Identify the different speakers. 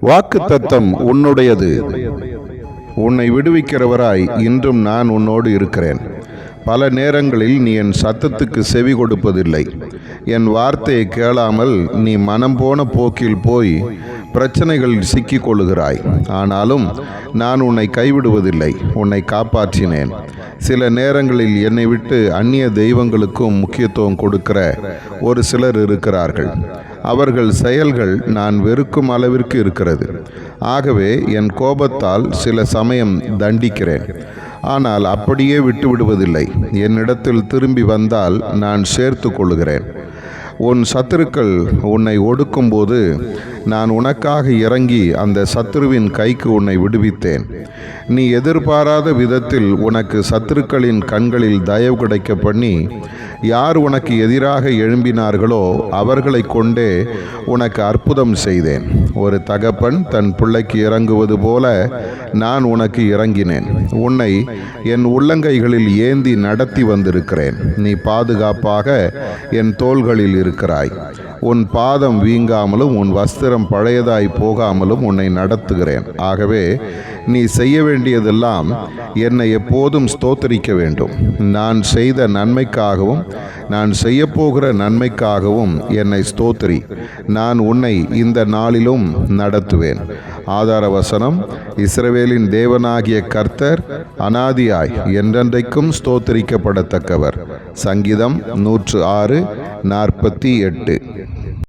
Speaker 1: வாக்கு தத்தம் உன்னுடையது. உன்னை விடுவிக்கிறவராய் இன்றும் நான் உன்னோடு இருக்கிறேன். பல நேரங்களில் நீ என் சத்தத்துக்கு செவி கொடுப்பதில்லை. என் வார்த்தையை கேளாமல் நீ மனம் போன போக்கில் போய் பிரச்சனைகளில் சிக்கிக்கொள்ளுகிறாய். ஆனாலும் நான் உன்னை கைவிடுவதில்லை உன்னை காப்பாற்றினேன். சில நேரங்களில் என்னை விட்டு அந்நிய தெய்வங்களுக்கும் முக்கியத்துவம் கொடுக்கிற ஒரு சிலர் இருக்கிறார்கள். அவர்கள் செயல்கள் நான் வெறுக்கும் அளவிற்கு இருக்கிறது. ஆகவே என் கோபத்தால் சில சமயம் தண்டிக்கிறேன். ஆனால் அப்படியே விட்டுவிடுவதில்லை. என்னிடத்தில் திரும்பி வந்தால் நான் சேர்த்து கொள்கிறேன் உன் சத்துருக்கள் உன்னை ஒடுக்கும்போது நான் உனக்காக இறங்கி அந்த சத்துருவின் கைக்கு உன்னை விடுவித்தேன். நீ எதிர்பாராத விதத்தில் உனக்கு சத்துருக்களின் கண்களில் தயவு கிடைக்க பண்ணி யார் உனக்கு எதிராக எழும்பினார்களோ அவர்களை கொண்டே உனக்கு அற்புதம் செய்தேன். ஒரு தகப்பன் தன் பிள்ளைக்கு இறங்குவது போல நான் உனக்கு இறங்கினேன். உன்னை என் உள்ளங்கைகளில் ஏந்தி நடத்தி வந்திருக்கிறேன். நீ பாதுகாப்பாக என் தோள்களில் இருக்கிறாய் உன் பாதம் வீங்காமலும் உன் வஸ்திரம் பழையதாய் போகாமலும் உன்னை நடத்துகிறேன். ஆகவே நீ செய்ய வேண்டியதெல்லாம் என்னை எப்போதும் ஸ்தோத்தரிக்க வேண்டும். நான் செய்த நன்மைக்காகவும் நான் செய்யப்போகிற நன்மைக்காகவும் என்னை ஸ்தோத்திரி. நான் உன்னை இந்த நாளிலும் நடத்துவேன். ஆதார வசனம் இஸ்ரவேலின் தேவனாகிய கர்த்தர் அனாதியாய் என்றென்றைக்கும் ஸ்தோத்தரிக்கப்படத்தக்கவர். சங்கீதம் நூற்று ஆறு நாற்பத்தி எட்டு.